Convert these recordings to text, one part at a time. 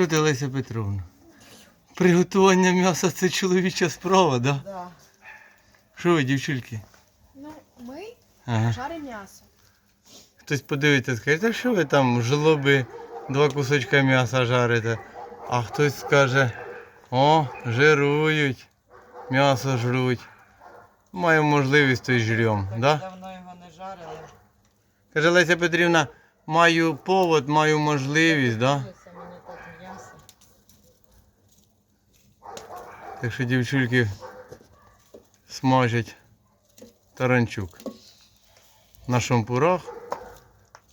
Що ти, Леся Петровна? Приготування м'яса це чоловіча справа, да? Да. Що ви, дівчульки? Ну, ми Ага. жаримо м'ясо. Хтось подивиться, скаже, та що ви там жлоби два кусочка м'яса жарите? А хтось скаже, о, жирують, м'ясо жруть. Маємо можливість, то й жрем, Так да? давно його не жарили. Каже Леся Петрівна, маю повод, маю можливість, да? Хочеться мені так м'ясо. Так що дівчульки смажать таранчук на шампурах.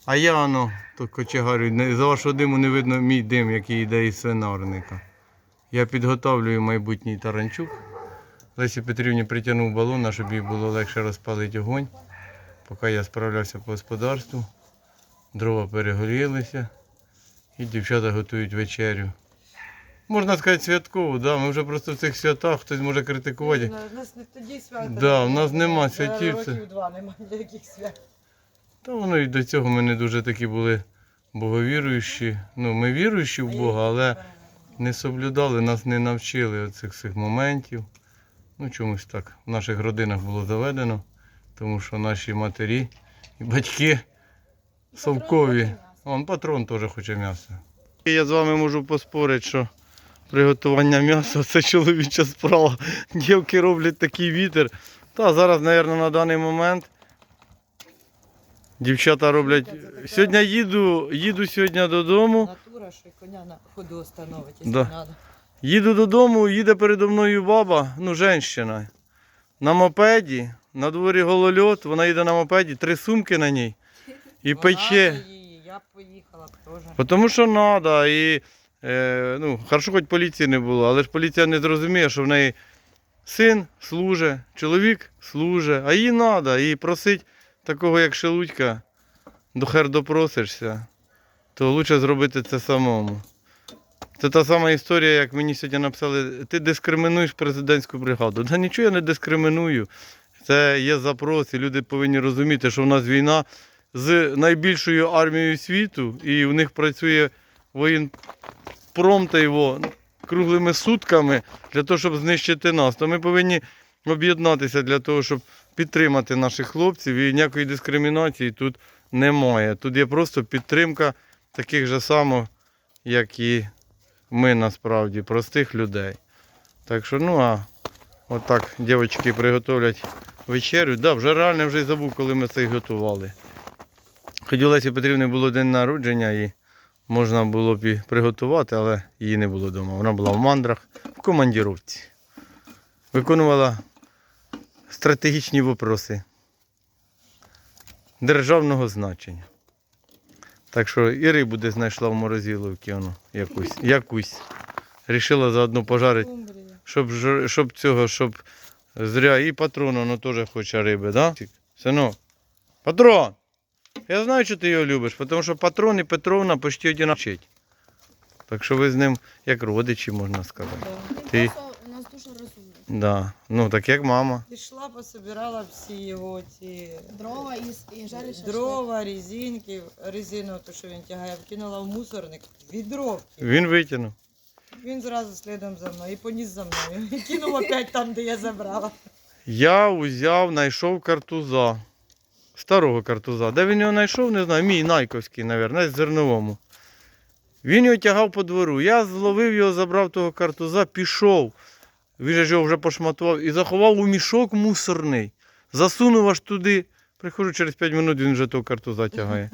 А я воно, то кочегарю, за вашого диму не видно мій дим, який йде із свинарника. Я підготовлюю майбутній таранчук. Лесі Петрівні притягнув балона, щоб їй було легше розпалити огонь. Поки я справлявся по господарству, дрова перегорілися і дівчата готують вечерю. Можна сказати святкову, да? ми вже просто в цих святах хтось може критикувати. У нас не тоді свято. Да, у нас нема Вже святів, це- Років два немає ніяких свят. Та воно і до цього ми не дуже такі були боговіруючі. Ну, ми віруючі в Бога, але не соблюдали, нас не навчили оцих всіх моментів. Ну, чомусь так в наших родинах було заведено, тому що наші матері і батьки совкові. Вон патрон теж хоче м'ясо. Я з вами можу поспорити, що приготування м'яса це чоловіча справа. Дівки роблять такий вітер. Та зараз, мабуть, на даний момент дівчата роблять. Сьогодні їду, їду сьогодні додому. Натура, що коня на ходу остановить, якщо Да. треба. Їду додому, їде передо мною баба, ну, женщина, на мопеді, на дворі голольот, вона їде на мопеді, три сумки на ній. І пече. її, Я поїхала теж. Тому що треба. І, е, ну, хорошо, хоч поліції не було, але ж поліція не зрозуміє, що в неї син служить, чоловік служить, а їй треба. І просить такого, як Шелудька, до хер допросишся, то краще зробити це самому. Це та сама історія, як мені сьогодні написали, ти дискримінуєш президентську бригаду. Да нічого я не дискриміную. Це є запрос, і люди повинні розуміти, що в нас війна з найбільшою армією світу, і в них працює воєнпром та його круглими сутками для того, щоб знищити нас. То ми повинні об'єднатися для того, щоб підтримати наших хлопців. І ніякої дискримінації тут немає. Тут є просто підтримка таких же само, як і ми насправді, простих людей. Так що, ну а отак дівчатки приготовлять вечерю. Да, вже реально вже й забув, коли ми це й готували. Хоч у Лесі Петрівни було день народження і можна було б і приготувати, але її не було вдома. Вона була в мандрах в командіровці. Виконувала стратегічні вопроси державного значення. Так що і рибу десь знайшла в морозиловці воно якусь. якусь. Рішила заодно пожарити, щоб, щоб цього, щоб зря і патрон воно теж хоче риби, да? Синок, патрон! Я знаю, що ти його любиш, тому що патрон і Петровна почти одинакові. Так що ви з ним як родичі, можна сказати. Да. Ти- у нас дуже розумний. Да. Ну так як мама. Пішла, пособирала всі його ці Дрова і, і шашлик. дрова, резинки, резину, то що він тягає, вкинула в мусорник, відро вкинула. Він витягнув. Він зразу слідом за мною і поніс за мною. І кинув опять там, де я забрала. Я узяв, знайшов картуза. Старого картуза. Де він його знайшов, не знаю. Мій найковський, мабуть, зерновому. Він його тягав по двору. Я зловив його, забрав того картуза, пішов. Він же ж його вже пошматував і заховав у мішок мусорний. Засунув аж туди. Приходжу через 5 минут, він вже того картуза тягає.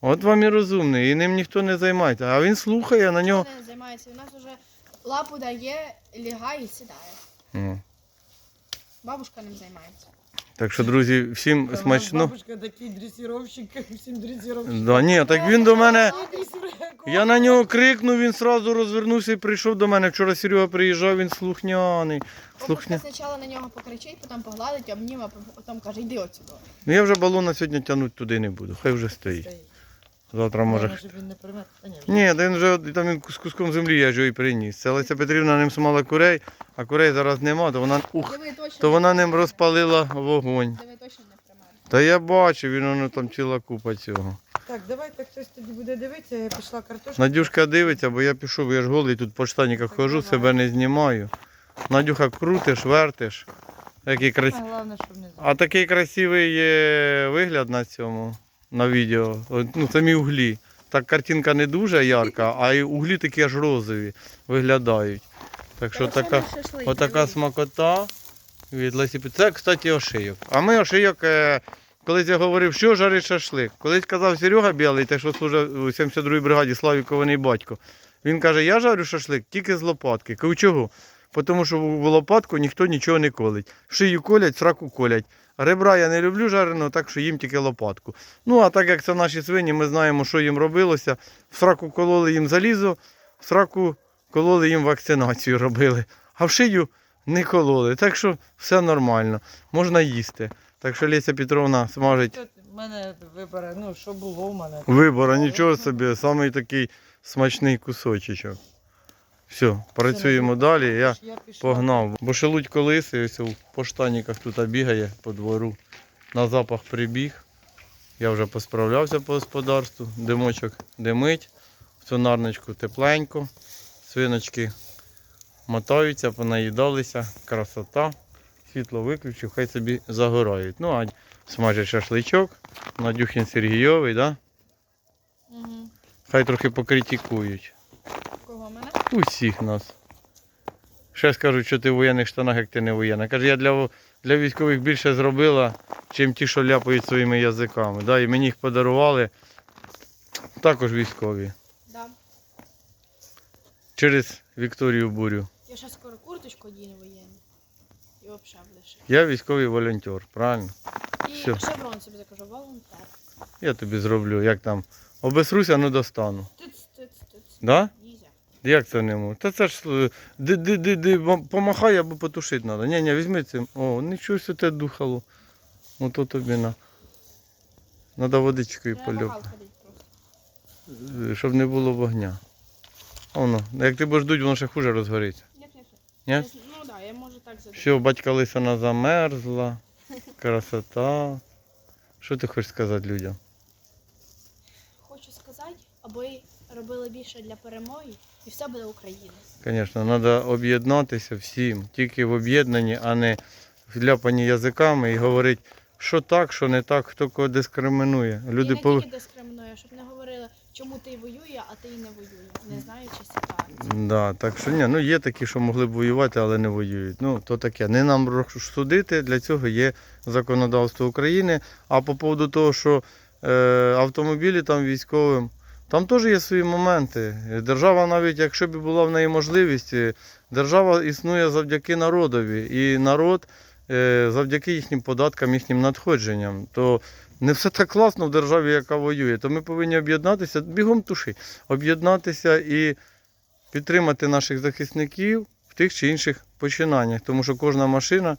От вам і розумний, і ним ніхто не займається. А він слухає на нього. Ніхто не займається. У нас вже лапу дає, лягає і сідає. М. Бабушка ним займається. Так що, друзі, всім Та смачно. Бабушка такий дресіровщик, всім дресіровщик. Да, ні, так він до мене. Я на нього крикнув, він одразу розвернувся і прийшов до мене. Вчора Серега приїжджав, він слухняний. Бабушка Слухня. спочатку на нього покричить, потім погладить, обніме, а потім каже, йди отсюди. Ну я вже балона сьогодні тягнути туди не буду. Хай вже стоїть. Завтра може. Може, щоб він не примет. Та ні. Ні, та він вже там він з куском землі я ж його і приніс. Це Леся Петрівна ним смала курей, а курей зараз нема, то вона ух, Диви, точно. то вона ним розпалила вогонь. Диви, точно не примерз. Та я бачив, він воно там ціла купа цього. Так, давайте хтось тоді буде дивитися, я пішла картошку. Надюшка дивиться, бо я пішов, я ж голий тут по штаніках Так, хожу, давай. себе не знімаю. Надюха крутиш, вертиш. Який крас... Головне, щоб не А такий красивий вигляд на цьому, на відео. Ну, самі углі. Так картинка не дуже ярка, а й углі такі аж розові виглядають. Так що така, отака смакота від Лесі Це, кстати, ошийок. А ми ошийок, е, колись я говорив, що жарить шашлик. Колись казав Серега Білий, те, що служив у 72-й бригаді Славікований батько. Він каже, я жарю шашлик тільки з лопатки. Кажу, чого? Тому що в лопатку ніхто нічого не колить. Шию колять, сраку колять. Ребра я не люблю жареного, так що їм тільки лопатку. Ну, а так як це наші свині, ми знаємо, що їм робилося. В сраку кололи їм залізо, в сраку кололи їм вакцинацію робили. А в шию не кололи. Так що все нормально, можна їсти. Так що Леся Петровна смажить в мене вибере, ну, що було в мене. вибора, нічого собі, самий такий смачний кусочечок. Все, працюємо далі. Я Я. Погнав. Бо шелудько лисий ось у поштаніках тут бігає по двору. На запах прибіг. Я вже посправлявся по господарству. Димочок димить. В сонарничку тепленько. Свиночки мотаються, понаїдалися. Красота. Світло виключив, хай собі загорають. Ну, а смажить шашличок. Надюхін Сергійовий, да? Угу. хай трохи покритикують. Усіх нас. Ще скажуть, що ти в воєнних штанах, як ти не воєнна. Каже, я для, для військових більше зробила, чим ті, що ляпають своїми язиками. Да, і мені їх подарували також військові. Да. Через Вікторію Бурю. Я ще скоро курточку одіну воєнну. І взагалі ще. Я військовий волонтер, правильно? І Всё. шеврон собі закажу, волонтер. Я тобі зроблю, як там. Обесруся, ну достану. Тиц, тиц, тиц. Да? Як це не можу? Та це ж е, ди, ди, ди, ди, помахай або потушити треба. Ні, ні, візьми цим. О, нічого себе те духало. Ото тобі на. Треба водичкою польоп. просто. Е, Щоб не було вогня. Воно, як ти будеш дуть, воно ще хуже розгориться. Ні? Ну так, да, я можу так зробити. Все, батька лисина замерзла. Красота. Що ти хочеш сказати людям? Хочу сказати, аби робили більше для перемоги, і все буде Україна. Звісно, треба об'єднатися всім. Тільки в об'єднанні, а не вляпані язиками і говорити, що так, що не так, хто кого дискримінує. Люди і не пов... тільки дискримінує, щоб не говорили, чому ти воює, а ти і не воює, не знаючи ситуації. Да, так що ні, ну є такі, що могли б воювати, але не воюють. Ну, то таке. Не нам судити, для цього є законодавство України. А по поводу того, що е, автомобілі там військовим, там теж є свої моменти. Держава, навіть якщо б була в неї можливість, е, держава існує завдяки народові. І народ е, завдяки їхнім податкам, їхнім надходженням. То не все так класно в державі, яка воює. То ми повинні об'єднатися, бігом туши, об'єднатися і підтримати наших захисників в тих чи інших починаннях, тому що кожна машина,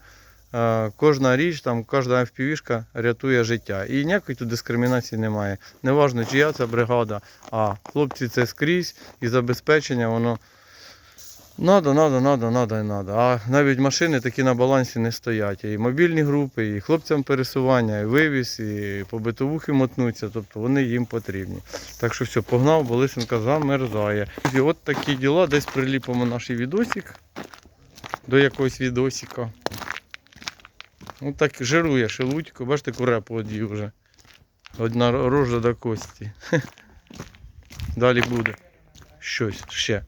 кожна річ, там, кожна FPV-шка рятує життя. І ніякої тут дискримінації немає. Неважно, чия це бригада, а хлопці це скрізь і забезпечення воно. Надо, надо, надо, надо і надо. А навіть машини такі на балансі не стоять. І мобільні групи, і хлопцям пересування, і вивіз, і по битовухи мотнуться, тобто вони їм потрібні. Так що все, погнав, бо лисенка замерзає. І от такі діла, десь приліпимо наш відосик до якогось відосика. От так жирує шелудько, бачите, кура одів вже. Одна рожа до кості. Далі буде щось ще.